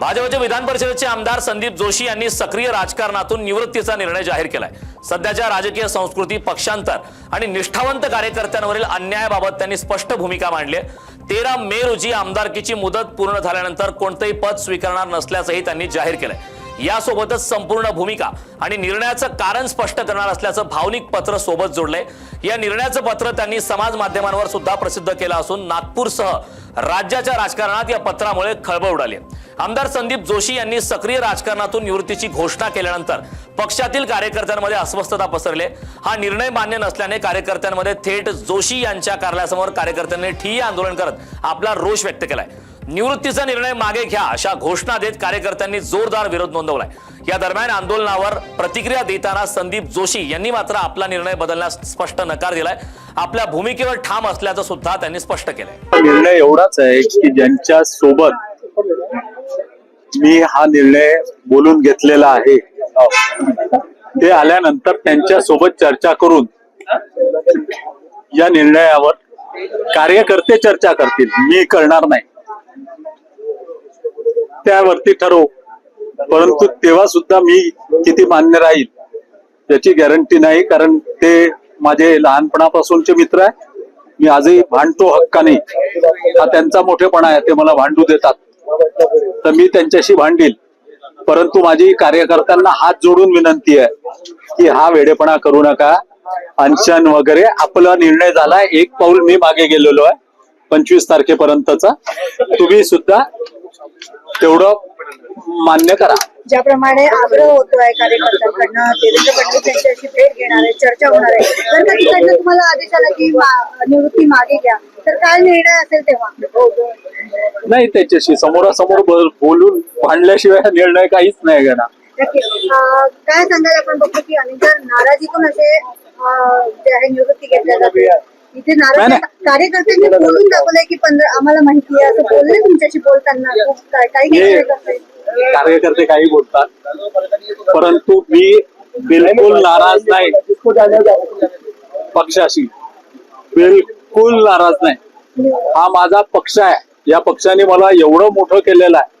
भाजपचे विधान परिषदेचे आमदार संदीप जोशी यांनी सक्रिय राजकारणातून निवृत्तीचा निर्णय जाहीर केलाय. सध्याच्या राजकीय संस्कृती पक्षांतर आणि निष्ठावंत कार्यकर्त्यांवरील अन्यायाबाबत त्यांनी स्पष्ट भूमिका मांडली तेरा मे रोजी आमदारकीची मुदत पूर्ण झाल्यानंतर कोणतंही पद स्वीकारणार नसल्याचंही त्यांनी जाहीर केलंय. यासोबतच संपूर्ण भूमिका आणि निर्णयाचं कारण स्पष्ट करणार असल्याचं भावनिक पत्र सोबत जोडलंय. या निर्णयाचं पत्र त्यांनी समाज माध्यमांवर सुद्धा प्रसिद्ध केलं असून नागपूरसह राज्याच्या राजकारणात या पत्रामुळे खळबळ उडाली आमदार संदीप जोशी यांनी सक्रिय राजकारणातून निवृत्तीची घोषणा केल्यानंतर पक्षातील कार्यकर्त्यांमध्ये अस्वस्थता पसरले हा निर्णय मान्य नसल्याने कार्यकर्त्यांमध्ये थेट जोशी यांच्या कार्यालयासमोर कार्यकर्त्यांनी ठिय्या आंदोलन करत आपला रोष व्यक्त केलाय. निवृत्तीचा निर्णय मागे घ्या अशा घोषणा देत कार्यकर्त्यांनी जोरदार विरोध नोंदवलाय. या दरम्यान आंदोलनावर प्रतिक्रिया देताना संदीप जोशी यांनी मात्र आपला निर्णय बदलण्यास स्पष्ट नकार दिलाय. आपल्या भूमिकेवर ठाम असल्याचं सुद्धा त्यांनी स्पष्ट केलंय. निर्णय एवढाच आहे की ज्यांच्या सोबत मी हा निर्णय बोलून घेतलेला आहे ते आल्यानंतर त्यांच्यासोबत चर्चा करून या निर्णयावर कार्यकर्ते चर्चा करतील. मी करणार नाही. त्यावरती ठरवू. परंतु तेव्हा सुद्धा मी किती मान्य राहील याची गॅरंटी नाही कारण ते माझे लहानपणापासूनचे मित्र आहे. मी आजही भांडतो हक्काने. हा त्यांचा मोठेपणा आहे ते मला भांडू देतात. तर मी त्यांच्याशी भांडील. परंतु माझी कार्यकर्त्यांना हात जोडून विनंती आहे की हा वेडेपणा करू नका. अनशन वगैरे आपला निर्णय झालाय एक पाऊल मी मागे गेलेलो आहे पंचवीस तारखेपर्यंतचा. तुम्ही सुद्धा तेवढं मान्य करा. ज्याप्रमाणे आग्रह होतोय कार्यकर्त्यांकडनं देवेंद्र फडणवीस यांच्याशी भेट घेणार आहे चर्चा होणार आहे. तर त्या ठिकाणी तुम्हाला आदेश आला की मा- निवृत्ती मागे घ्या. तर काय निर्णय असेल तेव्हा? नाही त्याच्याशी समोरासमोर बोल- बोलून भांडल्याशिवाय हा निर्णय काहीच नाही घेणार. अं, काय सांगाल आपण बघतो की अनेकदा नाराजीतून असे अं, जे आहे निवृत्ती घेतल्या जाते नाराज नाही, कार्यकर्त्यांनी बोलून दाखवलंय की पंधरा आम्हाला माहिती आहे असं बोलले तुमच्याशी बोलताना. खूप काय काही हे कार्यकर्ते कार्यकर्ते काही बोलतात. परंतु मी बिलकुल नाराज नाही. पक्षाशी. बिलकुल नाराज नाही. हा माझा पक्ष आहे. या पक्षाने मला एवढं मोठं केलेलं आहे.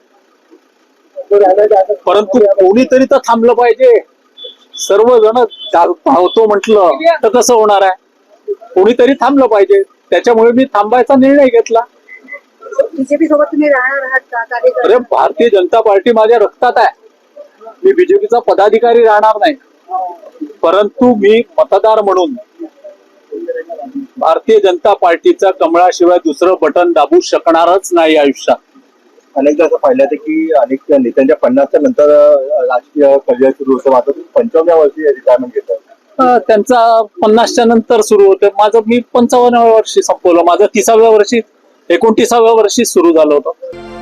परंतु कोणीतरी तर थांबलं पाहिजे. सर्वजण चाल- धावतो म्हटलं तर कसं होणार आहे? कोणीतरी थांबलं पाहिजे. त्याच्यामुळे मी थांबायचा निर्णय घेतला. बीजेपी सोबत तुम्ही राहणार आहात का? अरे भारतीय जनता पार्टी माझ्या रक्तात आहे. मी बीजेपीचा पदाधिकारी राहणार नाही. परंतु मी मतदार म्हणून भारतीय जनता पार्टीचा कमळाशिवाय दुसरं बटन दाबू शकणारच नाही आयुष्यात. अनेकदा असं पाहिलं आहे की अनेक नेत्यांच्या पन्नासच्या नंतर अं, राजकीय करिअर सुरू होतं. मात्र वर्षी रिटायरमेंट घेतात त्यांचा पन्नासच्या नंतर सुरू होतं. माझं मी पंचावन्न वर्षी संपवलं. माझं तिसाव्या वर्षी एकोणतीसाव्या वर्षी सुरू झालं होतं.